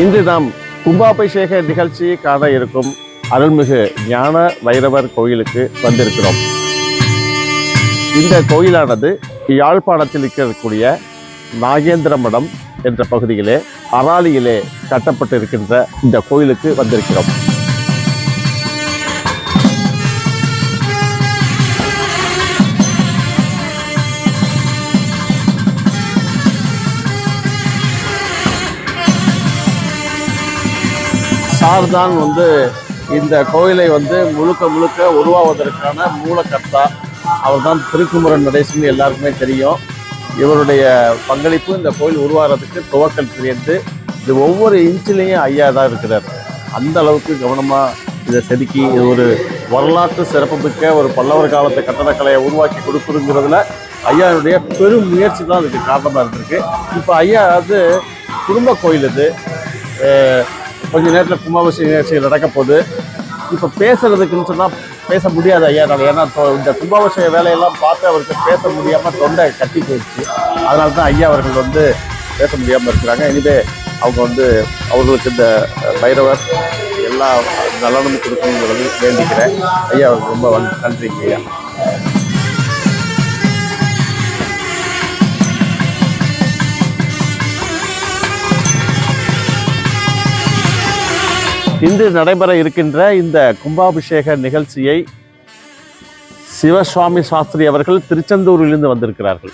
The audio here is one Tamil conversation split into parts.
இன்று நாம் கும்பாபிஷேக நிகழ்ச்சியை காண இருக்கும் அருள்மிகு ஞான வைரவர் கோயிலுக்கு வந்திருக்கிறோம். இந்த கோயிலானது யாழ்ப்பாணத்தில் இருக்கக்கூடிய நாகேந்திர மடம் என்ற பகுதியிலே அராலியிலே கட்டப்பட்டிருக்கின்ற இந்த கோயிலுக்கு வந்திருக்கிறோம். சார் தான் வந்து இந்த கோயிலை வந்து முழுக்க முழுக்க உருவாவதற்கான மூலக்கர்த்தா அவர் தான் திருக்குமரன் நடேசன் எல்லாருக்குமே தெரியும். இவருடைய பங்களிப்பு இந்த கோயில் உருவாகிறதுக்கு துவக்கல் தெரிந்து இது ஒவ்வொரு இன்ச்சிலையும் ஐயா தான் இருக்கிறார். அந்த அளவுக்கு கவனமாக இதை செதுக்கி இது ஒரு வரலாற்று சிறப்புமிக்க ஒரு பல்லவர் காலத்து கட்டடக்கலையை உருவாக்கி கொடுக்குறதுங்கிறதுல ஐயாவுடைய பெரும் முயற்சி தான் அதுக்கு காரணமாக இருந்திருக்கு. இப்போ ஐயா அது குடும்ப கோயில் இது. கொஞ்ச நேரத்தில் கும்பாபிஷேக நிகழ்ச்சிகள் நடக்க போகுது. இப்போ பேசுறதுக்குன்னு சொன்னால் பேச முடியாது ஐயானால ஏன்னா இந்த கும்பாபிஷேக வேலையெல்லாம் பார்த்து அவருக்கு பேச முடியாமல் தொண்டை கட்டி போயிடுச்சு. அதனால தான் ஐயா அவர்கள் வந்து பேச முடியாமல் இருக்கிறாங்க. இனிமே அவங்க வந்து அவர்களுக்கு இந்த பைரவர் எல்லா நலனும் கொடுக்கணுங்கிறது வேண்டிக்கிறேன். ஐயா அவருக்கு ரொம்ப நன்றிங்க ஐயா. இன்று நடைபெற இருக்கின்ற இந்த கும்பாபிஷேக நிகழ்ச்சியை சிவசுவாமி சாஸ்திரி அவர்கள் திருச்செந்தூரிலிருந்து வந்திருக்கிறார்கள்.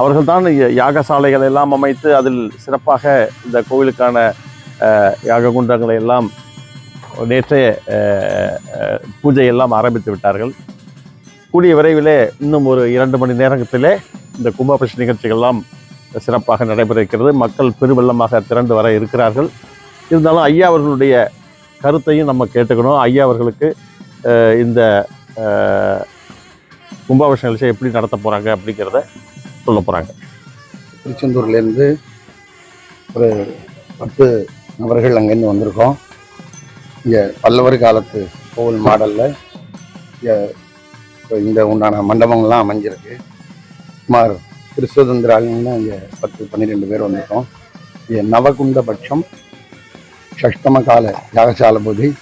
அவர்கள் தான் யாகசாலைகள் எல்லாம் அமைத்து அதில் சிறப்பாக இந்த கோவிலுக்கான யாக குண்டங்களை எல்லாம் நேற்றைய பூஜையெல்லாம் பூஜை எல்லாம் ஆரம்பித்து விட்டார்கள். கூடிய விரைவிலே இன்னும் ஒரு இரண்டு மணி நேரத்திலே இந்த கும்பாபிஷேக நிகழ்ச்சிகள்லாம் சிறப்பாக நடைபெற இருக்கிறது. மக்கள் பெருவெள்ளமாக திரண்டு வர இருக்கிறார்கள். இருந்தாலும் ஐயா அவர்களுடைய கருத்தையும் நம்ம கேட்டுக்கணும். ஐயா அவர்களுக்கு இந்த அஹ், கும்பாபிஷேக நிகழ்ச்சியை எப்படி நடத்த போகிறாங்க அப்படிங்கிறத சொல்ல போகிறாங்க திருச்செந்தூர்லேருந்து ஒரு பத்து நபர்கள் அங்கேருந்து வந்திருக்கோம். இங்கே பல்லவர் காலத்து கோவில் மாடலில் இங்கே இந்த உண்டான மண்டபங்கள்லாம் அமைஞ்சிருக்கு. சுமார் திருசுதந்திராலயம்னு இங்கே பத்து பன்னிரெண்டு பேர் வந்திருக்கோம். இங்கே நவகுண்ட பட்சம் ஷஷ்டம கால யாகசால பூஜை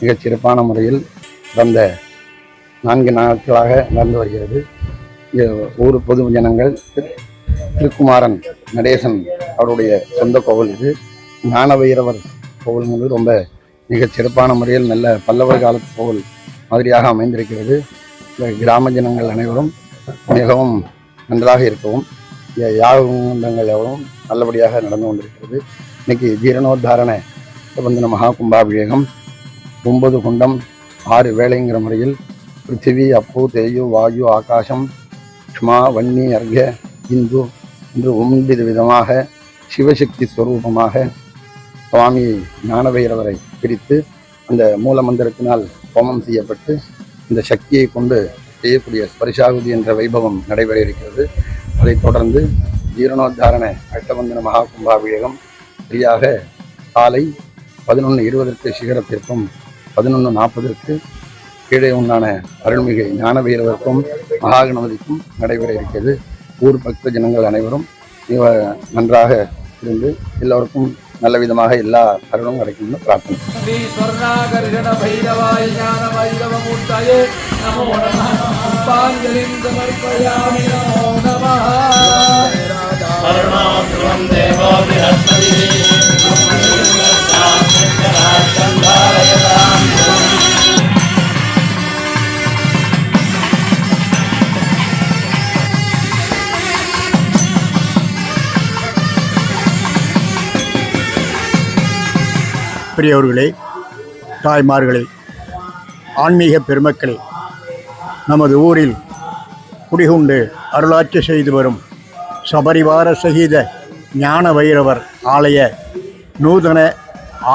மிகச் சிறப்பான முறையில் கடந்த நான்கு நாட்களாக நடந்து வருகிறது. ஊர் பொது ஜனங்கள் திரு- திருக்குமாரன் நடேசன் அவருடைய சொந்த கோவில் இது. ஞானவைரவர் கோவில் வந்து ரொம்ப மிகச் சிறப்பான முறையில் நல்ல பல்லவர் காலத்து கோவில் மாதிரியாக அமைந்திருக்கிறது. இந்த கிராம ஜனங்கள் அனைவரும் மிகவும் நன்றாக இருக்கவும் யாகங்கள் எவரும் நல்லபடியாக நடந்து கொண்டிருக்கிறது. இன்னைக்கு ஜீரணோத்தாரண பிரபந்தன மகா கும்பாபிஷேகம் ஒன்பது குண்டம் ஆறு வேலைங்கிற முறையில் பிருத்திவி அப்பு தேயு வாயு ஆகாசம் க்ஷ்மா வன்னி அர்க இந்து என்று ஒன்பது விதமாக சிவசக்தி ஸ்வரூபமாக சுவாமி ஞானபைரவரை பிரித்து அந்த மூல மந்திரத்தினால் ஹோமம் செய்யப்பட்டு இந்த சக்தியை கொண்டு செய்யக்கூடிய ஸ்பரிசாகுதி என்ற வைபவம் நடைபெற இருக்கிறது. அதைத் தொடர்ந்து ஜீரணோத்தாரண அஷ்டபந்தன மகா கும்பாபிஷேகம் சரியாக காலை பதினொன்று இருபதற்கு சிகரத்திற்கும் பதினொன்று நாற்பதற்கு கீழே உண்டான அருள்மிகு ஞான பைரவருக்கும் மகாகணபதிக்கும் நடைபெற இருக்கிறது. ஊர் பக்த ஜனங்கள் அனைவரும் மிக நன்றாக இருந்து எல்லோருக்கும் நல்ல விதமாக எல்லா அருளும் கிடைக்கும்னு பிரார்த்தனை. பெரியவர்களே தாய்மார்களே ஆன்மீக பெருமக்களே நமது ஊரில் குடிகொண்டு அருளாட்சி செய்து வரும் சபரிவார சகித ஞான வைரவர் ஆலய நூதன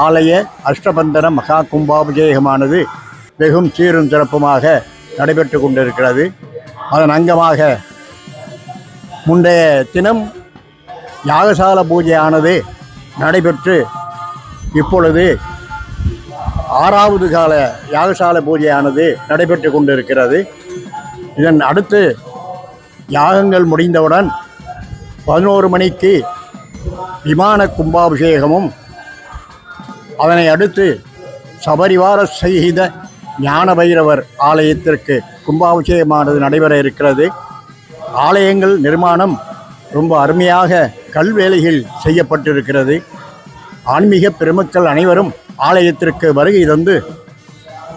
ஆலய அஷ்டபந்தன மகா கும்பாபிஷேகமானது வெகும் சீரும் சிறப்புமாக நடைபெற்று கொண்டிருக்கிறது. அதன் அங்கமாக முந்தைய தினம் யாகசால பூஜையானது நடைபெற்று இப்பொழுது ஆறாவது கால யாகசால பூஜையானது நடைபெற்று கொண்டிருக்கிறது. இதன் அடுத்து யாகங்கள் முடிந்தவுடன் பதினோரு மணிக்கு விமான கும்பாபிஷேகமும் அதனை அடுத்து சபரிவார செய்த ஞான பைரவர் ஆலயத்திற்கு கும்பாபிஷேகமானது நடைபெற இருக்கிறது. ஆலயங்கள் நிர்மாணம் ரொம்ப அருமையாக கல்வேலையில் செய்யப்பட்டிருக்கிறது. ஆன்மீக பெருமக்கள் அனைவரும் ஆலயத்திற்கு வருகை தந்து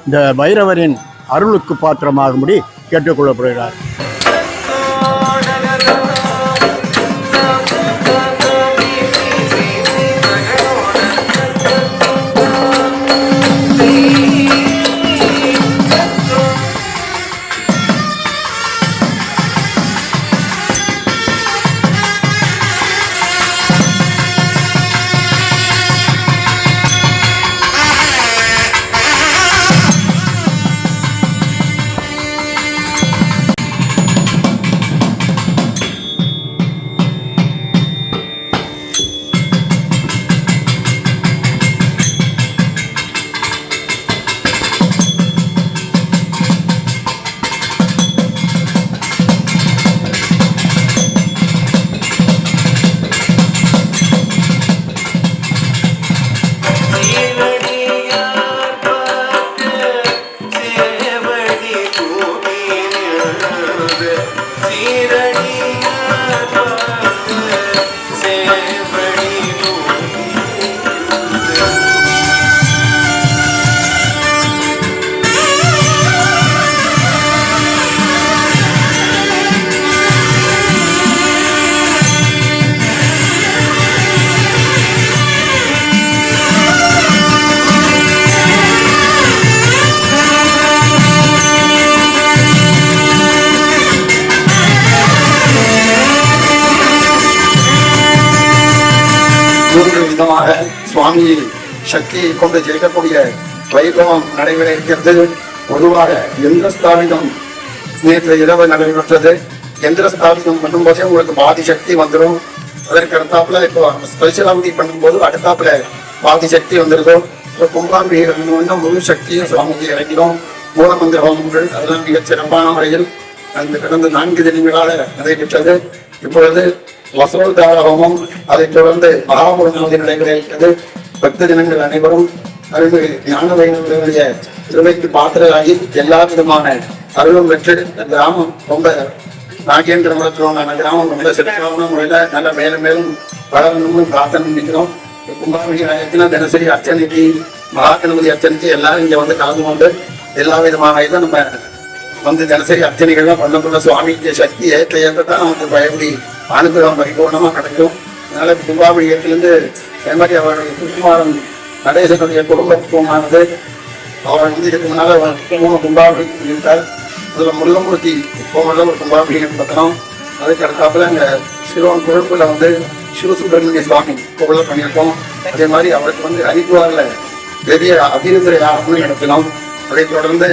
இந்த பைரவரின் அருளுக்கு பாத்திரமாகும்படி கேட்டுக்கொள்ளப்படுகிறார். சுவாமி சக்தியை கொண்டு ஜெயிக்கக்கூடிய வைபவம் நடைபெற இருக்கிறது பொதுவாக எந்திரஸ்தாபிதம் நேற்று இரவு நடைபெற்றது. எந்திர ஸ்தாபிதம் பண்ணும்போதே உங்களுக்கு பாதி சக்தி வந்துடும். அதற்கு அடுத்தாப்புல இப்போ ஸ்பெஷலாவதி பண்ணும்போது அடுத்தாப்புல பாதி சக்தி வந்துருதோ? இப்போ கும்பாபிஷேகம் வந்து முழு சக்தியும் சுவாமிக்கு இறங்கிடும் மூலமந்திர ஹோமங்கள் அதெல்லாம் மிகச் சிறப்பான முறையில் அந்த கடந்த நான்கு தினங்களாக நடைபெற்றது. இப்பொழுது வசோதார ஹோமம் அதைத் தொடர்ந்து மகாபுரம் நடைபெற இருக்கிறது. பக்த ஜனங்கள் அனைவரும் அருள்மிகு ஞான வைணவர்களுடைய திருவைக்கு பாத்திரராகி எல்லா விதமான அருளும் பெற்று இந்த கிராமம் ரொம்ப நாகேந்திர மரத்திலான கிராமம் ரொம்ப சிறப்பான முறையில நல்ல மேலும் மேலும் வளரணும்னு பிரார்த்தனை நிற்கிறோம் கும்பாபிஷேகத்தில் தினசரி அர்ச்சனைக்கு மகா கணபதி அர்ச்சனைக்கு எல்லாரும் இங்க வந்து கலந்து கொண்டு எல்லா விதமான இதை நம்ம வந்து தினசரி அர்ச்சனைகள்லாம் பண்ணக்குள்ள சுவாமிக்கு சக்தி ஏற்ற ஏற்ற தான் நமக்கு பயப்படி அனுகிரகம் பரிபூர்ணமா கிடைக்கும். அதனால கும்பாபிஷேகத்திலிருந்து அதே மாதிரி அவருடைய குமாரன் நடேசனுடைய குடும்பத்துவமானது. அவர் வந்து இதுக்கு முன்னால் அவர் மூணு கும்பாபிஷேகம் இருந்தார் அதில் முருகமூர்த்தி கோவில்ல ஒரு கும்பாபிஷேகம் பத்திரம் அதுக்கு அடுத்தாப்புல அங்க சிறுவன் குழப்பில் வந்து சிவசுப்பிரமணிய சுவாமி கோவில பண்ணியிருக்கோம். அதே மாதிரி அவருக்கு வந்து ஹரித்வாரில் பெரிய அபிநந்திரை யாகம்னு நடத்தினோம் அதைத் தொடர்ந்து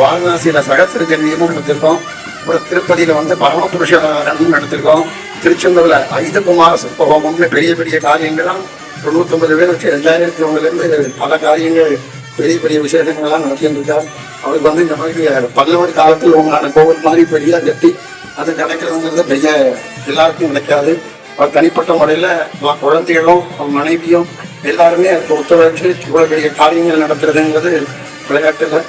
வாரணாசியில் வாரணாசியில சகசிர ஜன்மியமும் நடத்திருக்கோம். அப்புறம் திருப்பதியில் வந்து பரமபுருஷனும் நடத்திருக்கோம். திருச்செந்தூர்ல ஐதகுமார சிற்பஹோமம்னு பெரிய பெரிய காரியங்கள்லாம் தொண்ணூத்தொன்பது பேர் வச்சு ரெண்டாயிரத்தி ஒண்ணுல இருந்து பல காரியங்கள் பெரிய பெரிய விசேஷங்கள்லாம் நடத்திட்டு இருக்கார் அவருக்கு வந்து இந்த மாதிரி பல்லவர் காலத்தில் உங்களான கோவில் மாதிரி பெரிய கட்டி அது கிடைக்கிறதுங்கிறது பெரிய எல்லாருக்கும் கிடைக்காது. அவர் தனிப்பட்ட முறையில குழந்தைகளும் அவன் மனைவியும் எல்லாருமே அதுக்கு ஒத்துழைச்சு இவ்வளவு பெரிய காரியங்கள் நடத்துறதுங்கிறது விளையாட்டுல.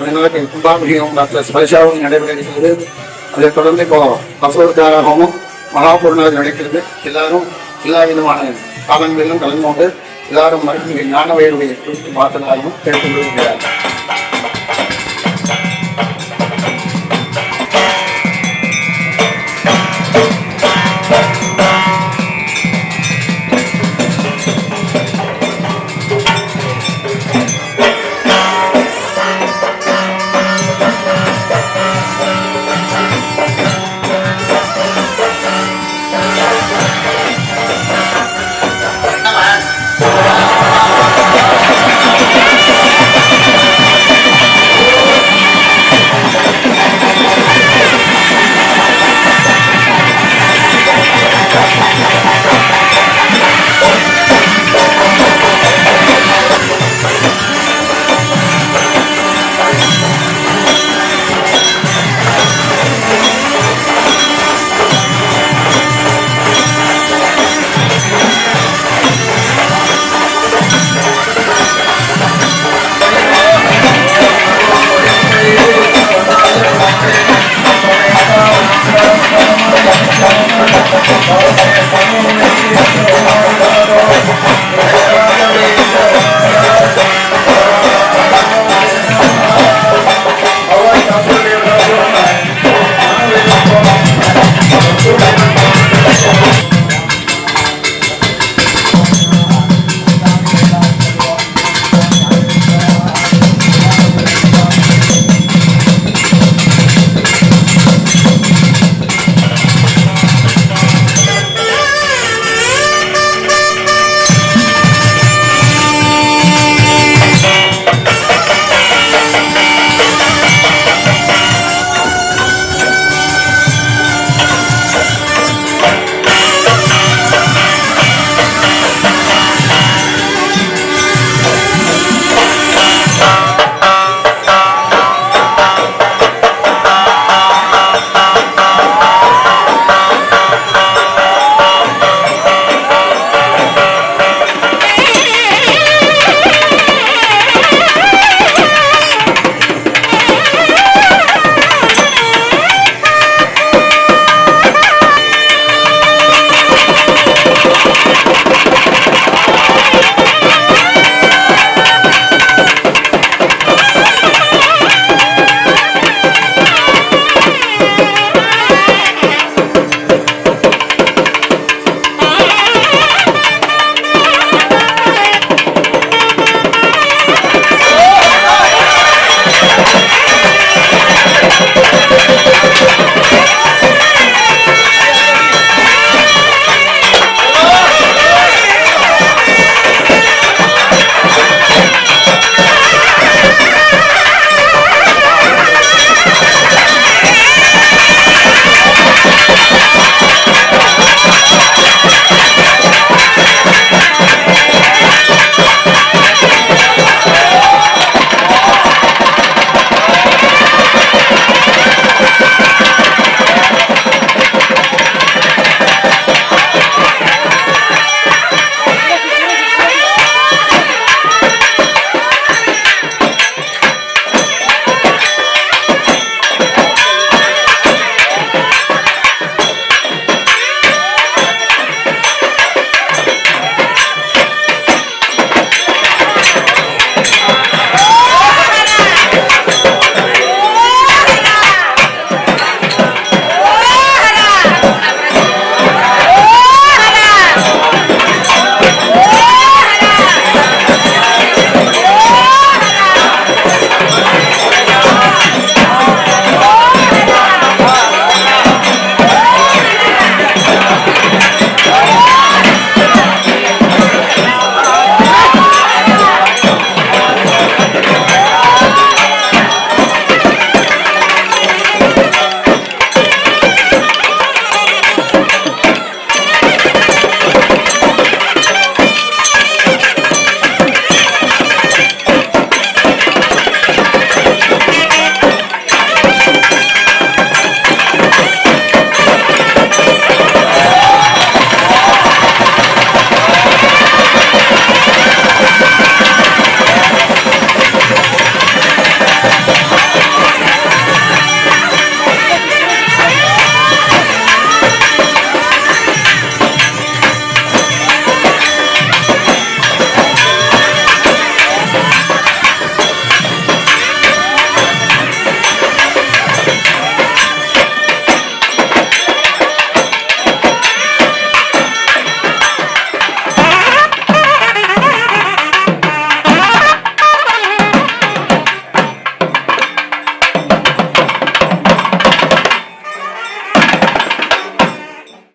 அதனால கும்பாபிஷேகம் டாக்டர் ஸ்பெஷாவும் நடைபெற இருக்கிறது. அதை தொடர்ந்து இப்போ பசவர்கார மகாபூர்ணாதி நடக்கிறது எல்லாரும் எல்லா விதமான காலங்களிலும் கலந்து கொண்டு எல்லாரும் மறுபடியும் ஞான வயலுடைய குறித்து பார்த்ததாகவும் கொள்கிறார்கள் Yeah.